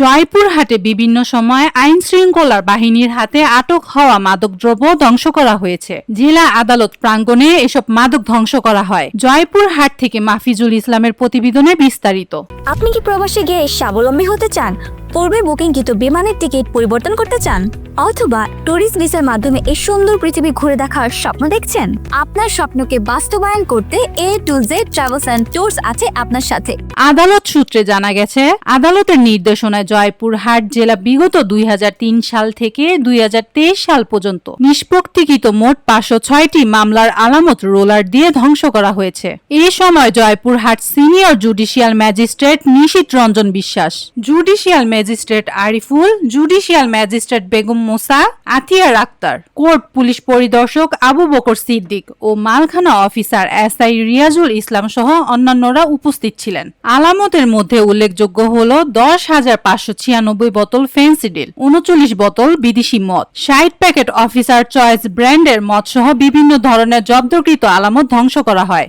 জয়পুরহাটে বিভিন্ন সময় আইন শৃঙ্খলার বাহিনীর হাতে আটক হওয়া মাদক দ্রব্য ধ্বংস করা হয়েছে। জেলা আদালত প্রাঙ্গণে এসব মাদক ধ্বংস করা হয়। জয়পুরহাট থেকে মাফিজুল ইসলামের প্রতিবেদনে বিস্তারিত। আপনি কি প্রবাসী গিয়ে স্বাবলম্বী হতে চান? পূর্বে বুকিংকৃত বিমানের টিকিট পরিবর্তন করতে চান, অথবা ট্যুরিস্ট ভিসার মাধ্যমে এই সুন্দর পৃথিবী ঘুরে দেখার স্বপ্ন দেখছেন? আপনার স্বপ্নকে বাস্তবায়ন করতে A to Z travels and tours আছে আপনার সাথে। আদালত সূত্রে জানা গেছে, আদালতের নির্দেশনায় জয়পুরহাট জেলা বিগত দুই হাজার তিন সাল থেকে দুই হাজার তেইশ সাল পর্যন্ত নিষ্পত্তিকৃত মোট পাঁচশো ছয়টি মামলার আলামত রোলার দিয়ে ধ্বংস করা হয়েছে। এই সময় Joypurhat senior judicial magistrate Nishit Ranjan Biswas, judicial magistrate Ariful, judicial magistrate Begum Mosa, Atiyar Akter, court police পরিদর্শক আবু বকর সিদ্দিক ও মালখানা অফিসার এসআই রিয়াজুল ইসলাম সহ অন্যান্যরা উপস্থিত ছিলেন। আলামতের মধ্যে উল্লেখযোগ্য হল দশ হাজার পাঁচশো ছিয়ানব্বই বোতল ফেন্সিডিল উনচল্লিশ বোতল বিদেশি মদ, ষাট প্যাকেট অফিসার চয়েস ব্র্যান্ডের মদ সহ বিভিন্ন ধরনের জব্দকৃত আলামত ধ্বংস করা হয়।